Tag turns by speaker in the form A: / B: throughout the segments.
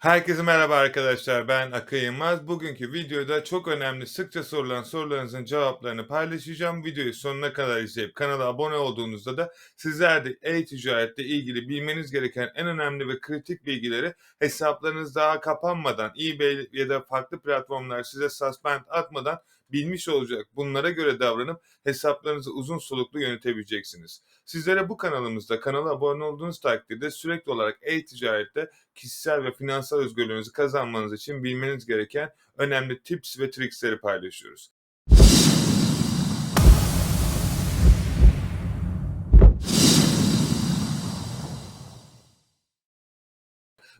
A: Herkese merhaba arkadaşlar. Ben Akın Yılmaz. Bugünkü videoda çok önemli, sıkça sorulan sorularınızın cevaplarını paylaşacağım. Videoyu sonuna kadar izleyip kanala abone olduğunuzda da sizler de e-ticaretle ilgili bilmeniz gereken en önemli ve kritik bilgileri hesaplarınız daha kapanmadan, eBay ya da farklı platformlar size suspend atmadan bilmiş olacak. Bunlara göre davranıp hesaplarınızı uzun soluklu yönetebileceksiniz. Sizlere bu kanalımızda kanala abone olduğunuz takdirde sürekli olarak e-ticarette kişisel ve finansal özgürlüğünüzü kazanmanız için bilmeniz gereken önemli tips ve triksleri paylaşıyoruz.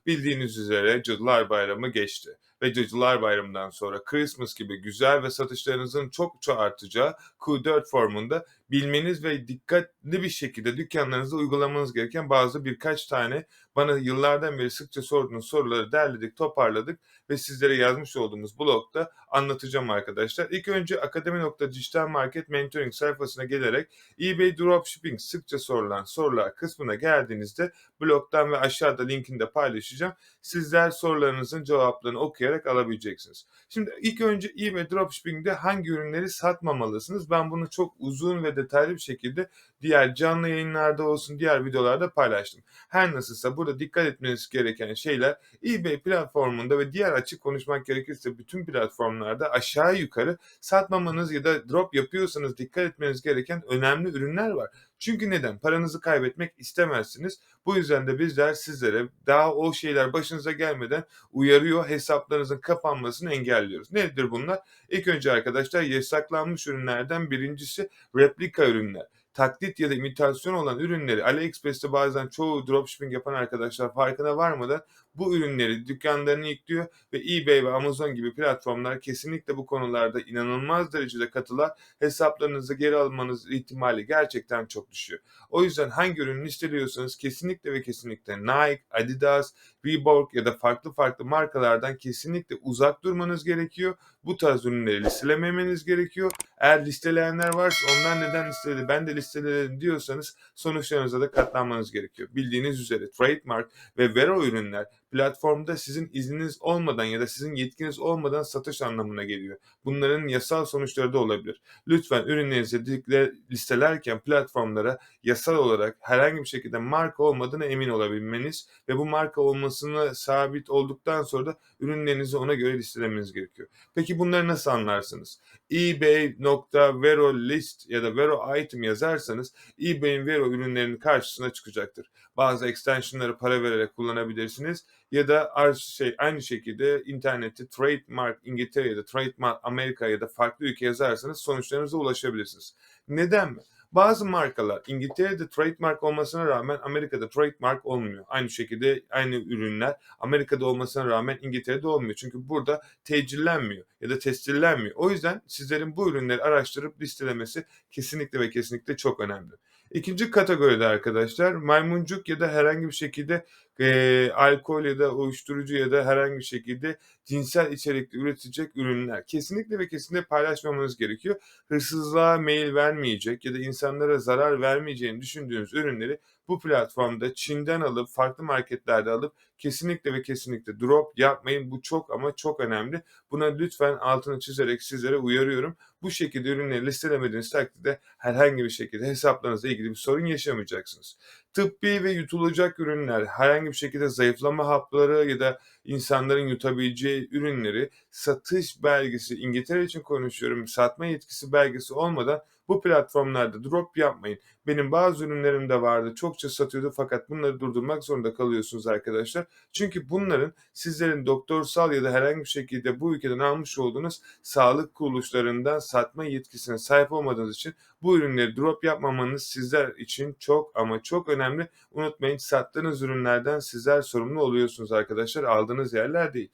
A: Bildiğiniz üzere Cadılar Bayramı geçti ve Cadılar Bayramı'ndan sonra Christmas gibi güzel ve satışlarınızın çokça artacağı Q4 formunda bilmeniz ve dikkatli bir şekilde dükkanlarınızda uygulamanız gereken bazı birkaç tane bana yıllardan beri sıkça sorduğunuz soruları derledik, toparladık ve sizlere yazmış olduğumuz blogda anlatacağım arkadaşlar. İlk önce akademi.dijital market mentoring sayfasına gelerek eBay Dropshipping sıkça sorulan sorular kısmına geldiğinizde blogdan ve aşağıda linkini de paylaşacağım. Sizler sorularınızın cevaplarını okuyarak alabileceksiniz. Şimdi ilk önce eBay Dropshipping'de hangi ürünleri satmamalısınız? Ben bunu çok uzun ve detaylı bir şekilde diğer canlı yayınlarda olsun, diğer videolarda paylaştım. Her nasılsa burada dikkat etmeniz gereken şeyler eBay platformunda ve diğer açık konuşmak gerekirse bütün platformlarda aşağı yukarı satmamanız ya da drop yapıyorsanız dikkat etmeniz gereken önemli ürünler var. Çünkü neden? Paranızı kaybetmek istemezsiniz. Bu yüzden de bizler sizlere daha o şeyler başınıza gelmeden uyarıyor, hesaplarınızın kapanmasını engelliyoruz. Nedir bunlar? İlk önce arkadaşlar yasaklanmış ürünlerden birincisi replika ürünler taklit ya da imitasyon olan ürünleri AliExpress'te bazen çoğu dropshipping yapan arkadaşlar farkına varmadan bu ürünleri dükkanlarına yüklüyor ve eBay ve Amazon gibi platformlar kesinlikle bu konularda inanılmaz derecede katılar. Hesaplarınızı geri almanız ihtimali gerçekten çok düşüyor. O yüzden hangi ürünü listeliyorsanız kesinlikle ve kesinlikle Nike, Adidas, Reebok ya da farklı farklı markalardan kesinlikle uzak durmanız gerekiyor. Bu tarz ürünleri listelememeniz gerekiyor. Eğer listeleyenler varsa onlar neden listeledi ben de listeledim diyorsanız sonuçlarınıza da katlanmanız gerekiyor. Bildiğiniz üzere trademark ve vero ürünler platformda sizin izniniz olmadan ya da sizin yetkiniz olmadan satış anlamına geliyor. Bunların yasal sonuçları da olabilir. Lütfen ürünlerinizi listelerken platformlara yasal olarak herhangi bir şekilde marka olmadığına emin olabilmeniz ve bu marka olmasını sabit olduktan sonra da ürünlerinizi ona göre listelemeniz gerekiyor. Peki bunları nasıl anlarsınız? ebay.vero list ya da vero item yazarsanız eBay'in vero ürünlerinin karşısına çıkacaktır. Bazı extensionları para vererek kullanabilirsiniz ya da şey aynı şekilde internette trademark İngiltere ya da trademark Amerika ya da farklı ülke yazarsanız sonuçlarınıza ulaşabilirsiniz. Neden mi? Bazı markalar İngiltere'de trademark olmasına rağmen Amerika'da trademark olmuyor. Aynı şekilde aynı ürünler Amerika'da olmasına rağmen İngiltere'de olmuyor. Çünkü burada tecillenmiyor ya da tescillenmiyor. O yüzden sizlerin bu ürünleri araştırıp listelemesi kesinlikle ve kesinlikle çok önemli. İkinci kategoride arkadaşlar maymuncuk ya da herhangi bir şekilde e, alkol ya da uyuşturucu ya da herhangi bir şekilde cinsel içerikli üretecek ürünler kesinlikle ve kesinlikle paylaşmamanız gerekiyor. Hırsızlığa mail vermeyecek ya da insanlara zarar vermeyeceğini düşündüğünüz ürünleri bu platformda Çin'den alıp farklı marketlerde alıp kesinlikle ve kesinlikle drop yapmayın. Bu çok ama çok önemli. Buna lütfen altını çizerek sizlere uyarıyorum. Bu şekilde ürünleri listelemediğiniz takdirde herhangi bir şekilde hesaplarınızla ilgili bir sorun yaşamayacaksınız. Tıbbi ve yutulacak ürünler, herhangi bir şekilde zayıflama hapları ya da insanların yutabileceği ürünleri satış belgesi, İngiltere için konuşuyorum, satma yetkisi belgesi olmadan bu platformlarda drop yapmayın. Benim bazı ürünlerim de vardı. Çokça satıyordu fakat bunları durdurmak zorunda kalıyorsunuz arkadaşlar. Çünkü bunların sizlerin doktorsal ya da herhangi bir şekilde bu ülkeden almış olduğunuz sağlık kuruluşlarından satma yetkisine sahip olmadığınız için bu ürünleri drop yapmamanız sizler için çok ama çok önemli. Unutmayın sattığınız ürünlerden sizler sorumlu oluyorsunuz arkadaşlar. Aldığınız yerler değil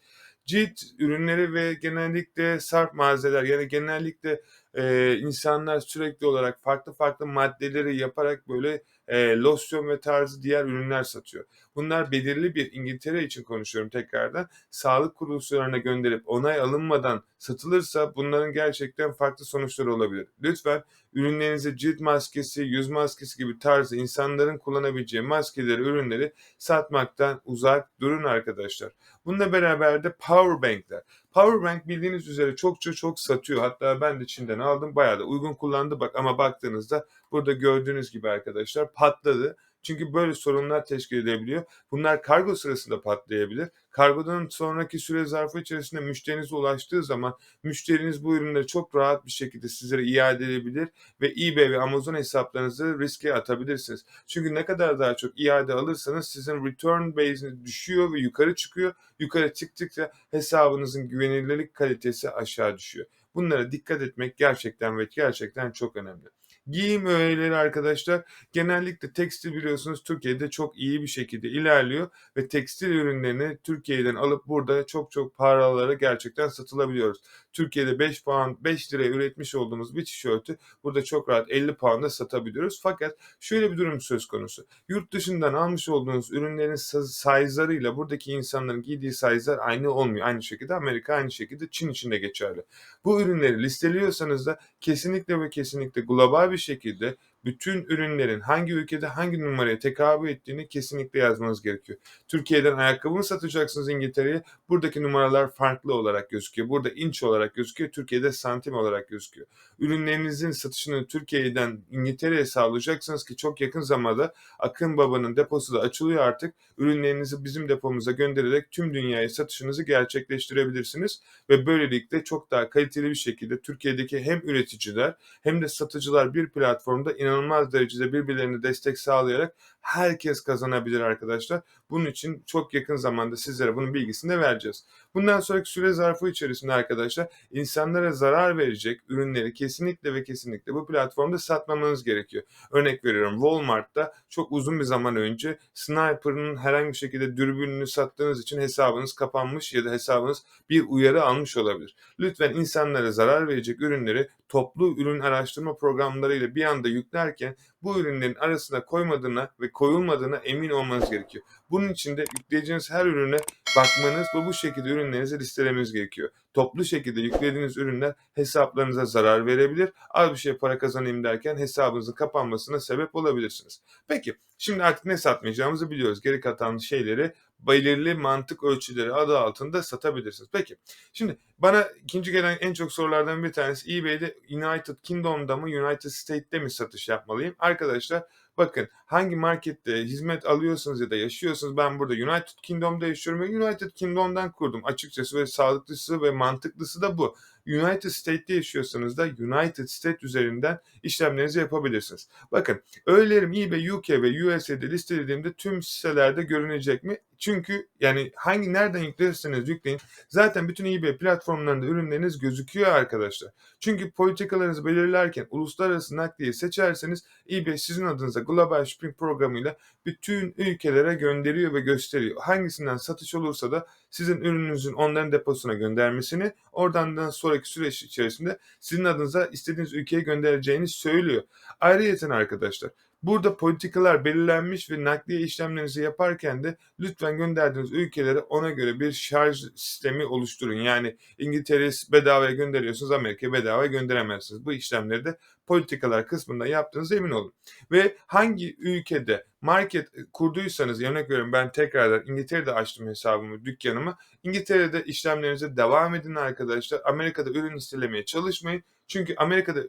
A: cilt ürünleri ve genellikle sarf malzemeler yani genellikle e, insanlar sürekli olarak farklı farklı maddeleri yaparak böyle e, losyon ve tarzı diğer ürünler satıyor. Bunlar belirli bir İngiltere için konuşuyorum tekrardan. Sağlık kuruluşlarına gönderip onay alınmadan satılırsa bunların gerçekten farklı sonuçları olabilir. Lütfen ürünlerinize cilt maskesi, yüz maskesi gibi tarzı insanların kullanabileceği maskeleri, ürünleri satmaktan uzak durun arkadaşlar. Bununla beraber de power bankler. Power bank bildiğiniz üzere çokça çok satıyor. Hatta ben de Çin'den aldım. Bayağı da uygun kullandı bak ama baktığınızda burada gördüğünüz gibi arkadaşlar patladı. Çünkü böyle sorunlar teşkil edebiliyor. Bunlar kargo sırasında patlayabilir. Kargodan sonraki süre zarfı içerisinde müşterinize ulaştığı zaman müşteriniz bu ürünleri çok rahat bir şekilde sizlere iade edebilir ve eBay ve Amazon hesaplarınızı riske atabilirsiniz. Çünkü ne kadar daha çok iade alırsanız sizin return base'iniz düşüyor ve yukarı çıkıyor. Yukarı çıktıkça hesabınızın güvenilirlik kalitesi aşağı düşüyor. Bunlara dikkat etmek gerçekten ve gerçekten çok önemli. Giyim öğeleri arkadaşlar genellikle tekstil biliyorsunuz Türkiye'de çok iyi bir şekilde ilerliyor ve tekstil ürünlerini Türkiye'den alıp burada çok çok paralara gerçekten satılabiliyoruz. Türkiye'de 5 pound 5 liraya üretmiş olduğumuz bir tişörtü burada çok rahat 50 pound'a satabiliyoruz. Fakat şöyle bir durum söz konusu. Yurt dışından almış olduğunuz ürünlerin size'larıyla buradaki insanların giydiği size'lar aynı olmuyor. Aynı şekilde Amerika aynı şekilde Çin için de geçerli. Bu ürünleri listeliyorsanız da kesinlikle ve kesinlikle global bir şekilde bütün ürünlerin hangi ülkede hangi numaraya tekabül ettiğini kesinlikle yazmanız gerekiyor. Türkiye'den ayakkabı mı satacaksınız İngiltere'ye? Buradaki numaralar farklı olarak gözüküyor. Burada inç olarak gözüküyor. Türkiye'de santim olarak gözüküyor. Ürünlerinizin satışını Türkiye'den İngiltere'ye sağlayacaksınız ki çok yakın zamanda Akın Baba'nın deposu da açılıyor artık. Ürünlerinizi bizim depomuza göndererek tüm dünyaya satışınızı gerçekleştirebilirsiniz ve böylelikle çok daha kaliteli bir şekilde Türkiye'deki hem üreticiler hem de satıcılar bir platformda inanılmaz derecede birbirlerine destek sağlayarak herkes kazanabilir arkadaşlar. Bunun için çok yakın zamanda sizlere bunun bilgisini de vereceğiz. Bundan sonraki süre zarfı içerisinde arkadaşlar insanlara zarar verecek ürünleri kesinlikle ve kesinlikle bu platformda satmamanız gerekiyor. Örnek veriyorum Walmart'ta çok uzun bir zaman önce Sniper'ın herhangi bir şekilde dürbününü sattığınız için hesabınız kapanmış ya da hesabınız bir uyarı almış olabilir. Lütfen insanlara zarar verecek ürünleri toplu ürün araştırma programlarıyla bir anda yüklerken bu ürünlerin arasına koymadığına ve koyulmadığına emin olmanız gerekiyor. Bunun için de yükleyeceğiniz her ürüne bakmanız ve bu şekilde ürünlerinizi listelemeniz gerekiyor. Toplu şekilde yüklediğiniz ürünler hesaplarınıza zarar verebilir. Az bir şey para kazanayım derken hesabınızın kapanmasına sebep olabilirsiniz. Peki şimdi artık ne satmayacağımızı biliyoruz. Geri kalan şeyleri belirli mantık ölçüleri adı altında satabilirsiniz. Peki şimdi bana ikinci gelen en çok sorulardan bir tanesi eBay'de United Kingdom'da mı United States'te mi satış yapmalıyım? Arkadaşlar bakın hangi markette hizmet alıyorsunuz ya da yaşıyorsunuz ben burada United Kingdom'da yaşıyorum ve United Kingdom'dan kurdum açıkçası ve sağlıklısı ve mantıklısı da bu. United States'te yaşıyorsanız da United States üzerinden işlemlerinizi yapabilirsiniz. Bakın öğelerim eBay UK ve USA'de listelediğimde tüm sitelerde görünecek mi? Çünkü yani hangi nereden yüklerirseniz yükleyin zaten bütün eBay platformlarında ürünleriniz gözüküyor arkadaşlar. Çünkü politikalarınızı belirlerken uluslararası nakliye seçerseniz eBay sizin adınıza global shipping programıyla bütün ülkelere gönderiyor ve gösteriyor. Hangisinden satış olursa da sizin ürününüzün onların deposuna göndermesini oradan sonraki süreç içerisinde sizin adınıza istediğiniz ülkeye göndereceğini söylüyor. Ayrıca arkadaşlar Burada politikalar belirlenmiş ve nakliye işlemlerinizi yaparken de lütfen gönderdiğiniz ülkelere ona göre bir şarj sistemi oluşturun. Yani İngiltere'ye bedavaya gönderiyorsunuz, Amerika'ya bedavaya gönderemezsiniz. Bu işlemleri de politikalar kısmında yaptığınız emin olun. Ve hangi ülkede market kurduysanız örnek veriyorum ben tekrardan İngiltere'de açtım hesabımı, dükkanımı. İngiltere'de işlemlerinize devam edin arkadaşlar. Amerika'da ürün listelemeye çalışmayın. Çünkü Amerika'da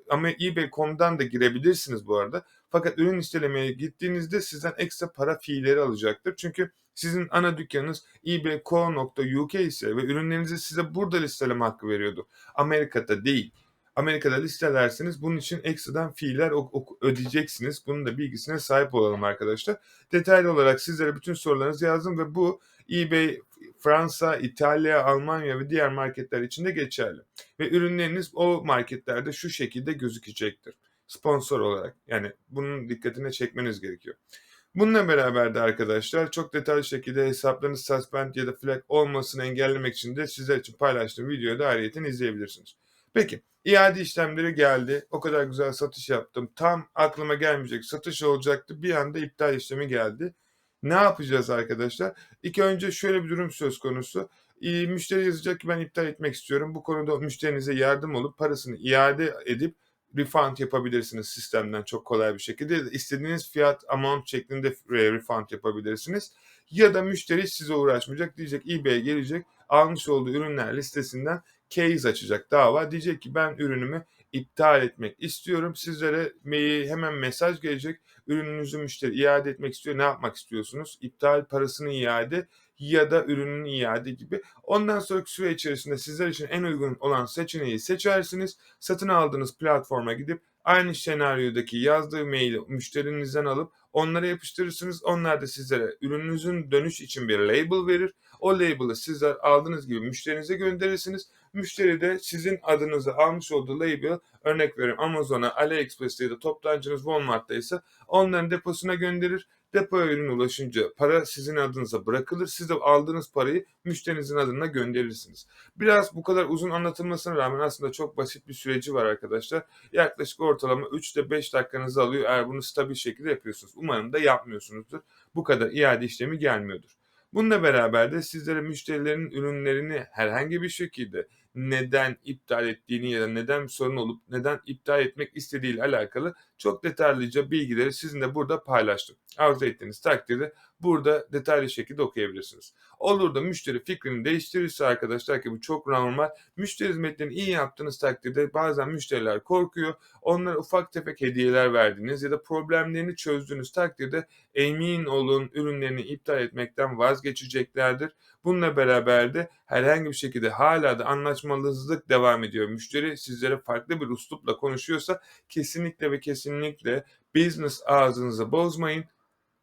A: eBay.com'dan da girebilirsiniz bu arada. Fakat ürün listelemeye gittiğinizde sizden ekstra para fiilleri alacaktır. Çünkü sizin ana dükkanınız ebay.co.uk ise ve ürünlerinizi size burada listeleme hakkı veriyordu. Amerika'da değil. Amerika'da listelerseniz bunun için ekstradan fiiller ödeyeceksiniz. Bunun da bilgisine sahip olalım arkadaşlar. Detaylı olarak sizlere bütün sorularınızı yazdım ve bu eBay Fransa, İtalya, Almanya ve diğer marketler için de geçerli. Ve ürünleriniz o marketlerde şu şekilde gözükecektir. Sponsor olarak. Yani bunun dikkatine çekmeniz gerekiyor. Bununla beraber de arkadaşlar çok detaylı şekilde hesaplarınız suspend ya da flag olmasını engellemek için de sizler için paylaştığım videoyu da ayrıyeten izleyebilirsiniz. Peki iade işlemleri geldi. O kadar güzel satış yaptım. Tam aklıma gelmeyecek satış olacaktı. Bir anda iptal işlemi geldi. Ne yapacağız arkadaşlar? İlk önce şöyle bir durum söz konusu. İii, müşteri yazacak ki ben iptal etmek istiyorum. Bu konuda müşterinize yardım olup parasını iade edip refund yapabilirsiniz sistemden çok kolay bir şekilde. İstediğiniz fiyat, amount şeklinde eee, refund yapabilirsiniz. Ya da müşteri size uğraşmayacak. Diyecek eBay'e gelecek, almış olduğu ürünler listesinden case açacak, dava. Diyecek ki ben ürünümü iptal etmek istiyorum. Sizlere me hemen mesaj gelecek. Ürününüzü müşteri iade etmek istiyor. Ne yapmak istiyorsunuz? İptal, parasını iade ya da ürünün iade gibi. Ondan sonraki süre içerisinde sizler için en uygun olan seçeneği seçersiniz. Satın aldığınız platforma gidip aynı senaryodaki yazdığı maili müşterinizden alıp onlara yapıştırırsınız. Onlar da sizlere ürününüzün dönüş için bir label verir. O label'ı sizler aldığınız gibi müşterinize gönderirsiniz. Müşteri de sizin adınıza almış olduğu label'ı örnek veriyorum Amazon'a, AliExpress'te ya da toptancınız Walmart'taysa onların deposuna gönderir. Depoya ürün ulaşınca para sizin adınıza bırakılır. Siz de aldığınız parayı müşterinizin adına gönderirsiniz. Biraz bu kadar uzun anlatılmasına rağmen aslında çok basit bir süreci var arkadaşlar. Yaklaşık ortalama 3 ile 5 dakikanızı alıyor eğer bunu stabil şekilde yapıyorsunuz. Umarım da yapmıyorsunuzdur. Bu kadar iade işlemi gelmiyordur. Bununla beraber de sizlere müşterilerin ürünlerini herhangi bir şekilde neden iptal ettiğini ya da neden bir sorun olup neden iptal etmek istediğiyle alakalı çok detaylıca bilgileri sizinle burada paylaştım. Arzu ettiğiniz takdirde burada detaylı şekilde okuyabilirsiniz. Olur da müşteri fikrini değiştirirse arkadaşlar ki bu çok normal. Müşteri hizmetlerini iyi yaptığınız takdirde bazen müşteriler korkuyor. Onlara ufak tefek hediyeler verdiğiniz ya da problemlerini çözdüğünüz takdirde emin olun ürünlerini iptal etmekten vazgeçeceklerdir. Bununla beraber de herhangi bir şekilde hala da anlaşmazlık devam ediyor. Müşteri sizlere farklı bir üslupla konuşuyorsa kesinlikle ve kesinlikle business ağzınızı bozmayın.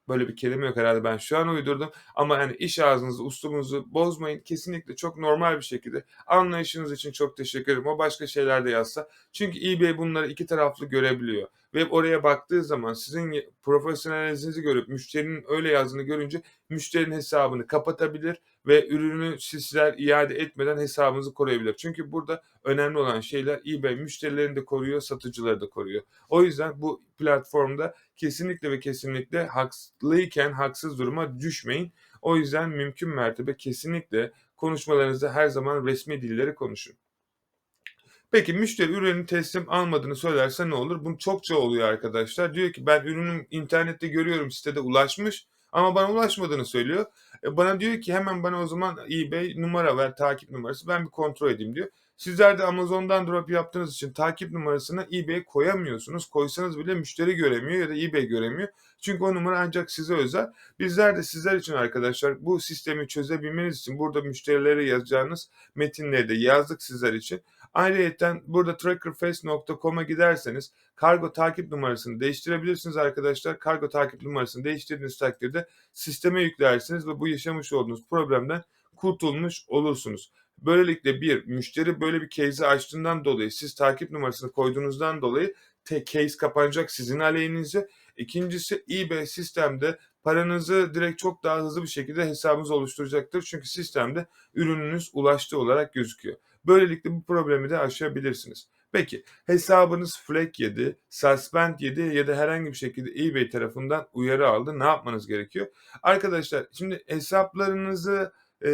A: Böyle bir kelime yok herhalde ben şu an uydurdum ama hani iş ağzınızı, uslubunuzu bozmayın. Kesinlikle çok normal bir şekilde anlayışınız için çok teşekkür ederim. O başka şeyler de yazsa. Çünkü eBay bunları iki taraflı görebiliyor ve oraya baktığı zaman sizin profesyonelizinizi görüp müşterinin öyle yazdığını görünce müşterinin hesabını kapatabilir ve ürünü sizler iade etmeden hesabınızı koruyabilir. Çünkü burada önemli olan şeyler eBay müşterilerini de koruyor, satıcıları da koruyor. O yüzden bu platformda kesinlikle ve kesinlikle haklıyken haksız duruma düşmeyin. O yüzden mümkün mertebe kesinlikle konuşmalarınızda her zaman resmi dilleri konuşun. Peki müşteri ürünü teslim almadığını söylerse ne olur? Bu çokça oluyor arkadaşlar. Diyor ki ben ürünüm internette görüyorum sitede ulaşmış ama bana ulaşmadığını söylüyor. E, bana diyor ki hemen bana o zaman eBay numara ver, takip numarası ben bir kontrol edeyim diyor. Sizler de Amazon'dan drop yaptığınız için takip numarasını eBay'e koyamıyorsunuz. Koysanız bile müşteri göremiyor ya da eBay göremiyor. Çünkü o numara ancak size özel. Bizler de sizler için arkadaşlar bu sistemi çözebilmeniz için burada müşterilere yazacağınız metinleri de yazdık sizler için. Ayrıca burada trackerface.com'a giderseniz kargo takip numarasını değiştirebilirsiniz arkadaşlar. Kargo takip numarasını değiştirdiğiniz takdirde sisteme yüklersiniz ve bu yaşamış olduğunuz problemden kurtulmuş olursunuz. Böylelikle bir, müşteri böyle bir case'i açtığından dolayı siz takip numarasını koyduğunuzdan dolayı te case kapanacak sizin aleyhinize. İkincisi eBay sistemde paranızı direkt çok daha hızlı bir şekilde hesabınız oluşturacaktır. Çünkü sistemde ürününüz ulaştığı olarak gözüküyor. Böylelikle bu problemi de aşabilirsiniz. Peki hesabınız flag yedi, suspend yedi ya da herhangi bir şekilde eBay tarafından uyarı aldı. Ne yapmanız gerekiyor? Arkadaşlar şimdi hesaplarınızı e,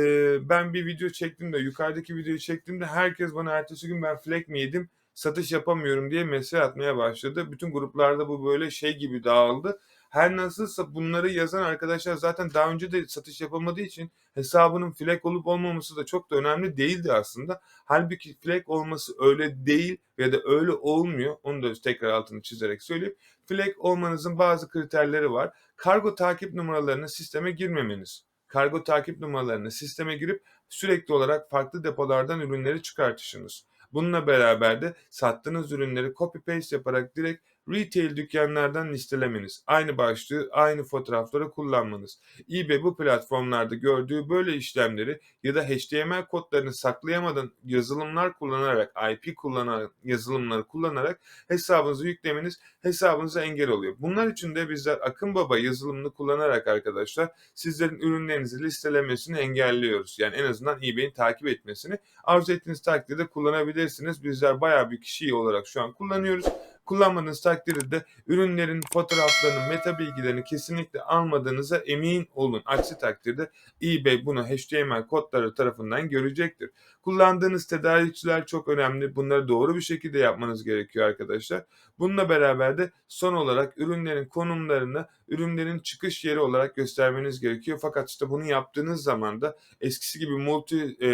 A: ben bir video çektim de yukarıdaki videoyu çektiğimde herkes bana ertesi gün ben flag mi yedim satış yapamıyorum diye mesaj atmaya başladı. Bütün gruplarda bu böyle şey gibi dağıldı. Her nasılsa bunları yazan arkadaşlar zaten daha önce de satış yapılmadığı için hesabının flag olup olmaması da çok da önemli değildi aslında. Halbuki flag olması öyle değil ya da öyle olmuyor. Onu da tekrar altını çizerek söyleyeyim. Flag olmanızın bazı kriterleri var. Kargo takip numaralarını sisteme girmemeniz. Kargo takip numaralarını sisteme girip sürekli olarak farklı depolardan ürünleri çıkartışınız. Bununla beraber de sattığınız ürünleri copy paste yaparak direkt retail dükkanlardan listelemeniz, aynı başlığı, aynı fotoğrafları kullanmanız, eBay bu platformlarda gördüğü böyle işlemleri ya da HTML kodlarını saklayamadan yazılımlar kullanarak, IP kullanan yazılımları kullanarak hesabınızı yüklemeniz hesabınıza engel oluyor. Bunlar için de bizler Akın Baba yazılımını kullanarak arkadaşlar sizlerin ürünlerinizi listelemesini engelliyoruz. Yani en azından eBay'in takip etmesini arzu ettiğiniz takdirde kullanabilirsiniz. Bizler bayağı bir kişi olarak şu an kullanıyoruz Kullanmadığınız takdirde de ürünlerin fotoğraflarını, meta bilgilerini kesinlikle almadığınıza emin olun. Aksi takdirde eBay bunu HTML kodları tarafından görecektir. Kullandığınız tedarikçiler çok önemli. Bunları doğru bir şekilde yapmanız gerekiyor arkadaşlar. Bununla beraber de son olarak ürünlerin konumlarını ürünlerin çıkış yeri olarak göstermeniz gerekiyor. Fakat işte bunu yaptığınız zaman da eskisi gibi multi e,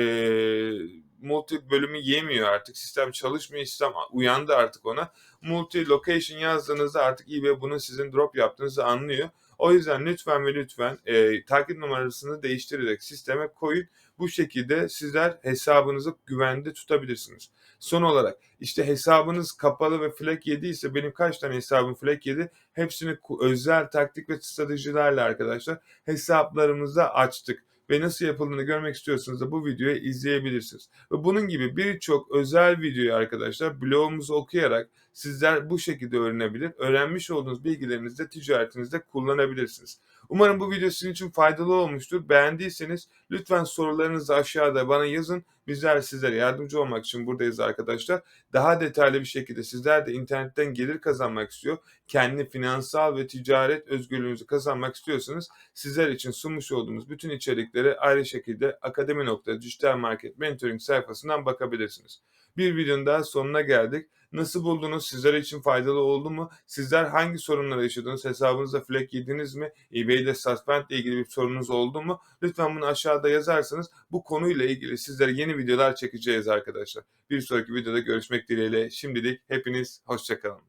A: multi bölümü yemiyor artık. Sistem çalışmıyor. Sistem uyandı artık ona. Multi location yazdığınızda artık eBay bunu sizin drop yaptığınızı anlıyor. O yüzden lütfen ve lütfen e, takip numarasını değiştirerek sisteme koyun. Bu şekilde sizler hesabınızı güvende tutabilirsiniz. Son olarak işte hesabınız kapalı ve flag yediyse benim kaç tane hesabım flag yedi hepsini özel taktik ve stratejilerle arkadaşlar hesaplarımızda açtık ve nasıl yapıldığını görmek istiyorsanız da bu videoyu izleyebilirsiniz. Ve bunun gibi birçok özel videoyu arkadaşlar blogumuzu okuyarak sizler bu şekilde öğrenebilir. Öğrenmiş olduğunuz bilgilerinizi de ticaretinizde kullanabilirsiniz. Umarım bu video sizin için faydalı olmuştur. Beğendiyseniz lütfen sorularınızı aşağıda bana yazın. Bizler sizlere yardımcı olmak için buradayız arkadaşlar. Daha detaylı bir şekilde sizler de internetten gelir kazanmak istiyor. Kendi finansal ve ticaret özgürlüğünüzü kazanmak istiyorsanız sizler için sunmuş olduğumuz bütün içerikleri ayrı şekilde akademi.dijital market mentoring sayfasından bakabilirsiniz. Bir videonun daha sonuna geldik. Nasıl buldunuz? Sizler için faydalı oldu mu? Sizler hangi sorunları yaşadınız? Hesabınızda flag yediniz mi? eBay'de suspend ile ilgili bir sorunuz oldu mu? Lütfen bunu aşağıda yazarsanız bu konuyla ilgili sizlere yeni videolar çekeceğiz arkadaşlar. Bir sonraki videoda görüşmek dileğiyle. Şimdilik hepiniz hoşçakalın.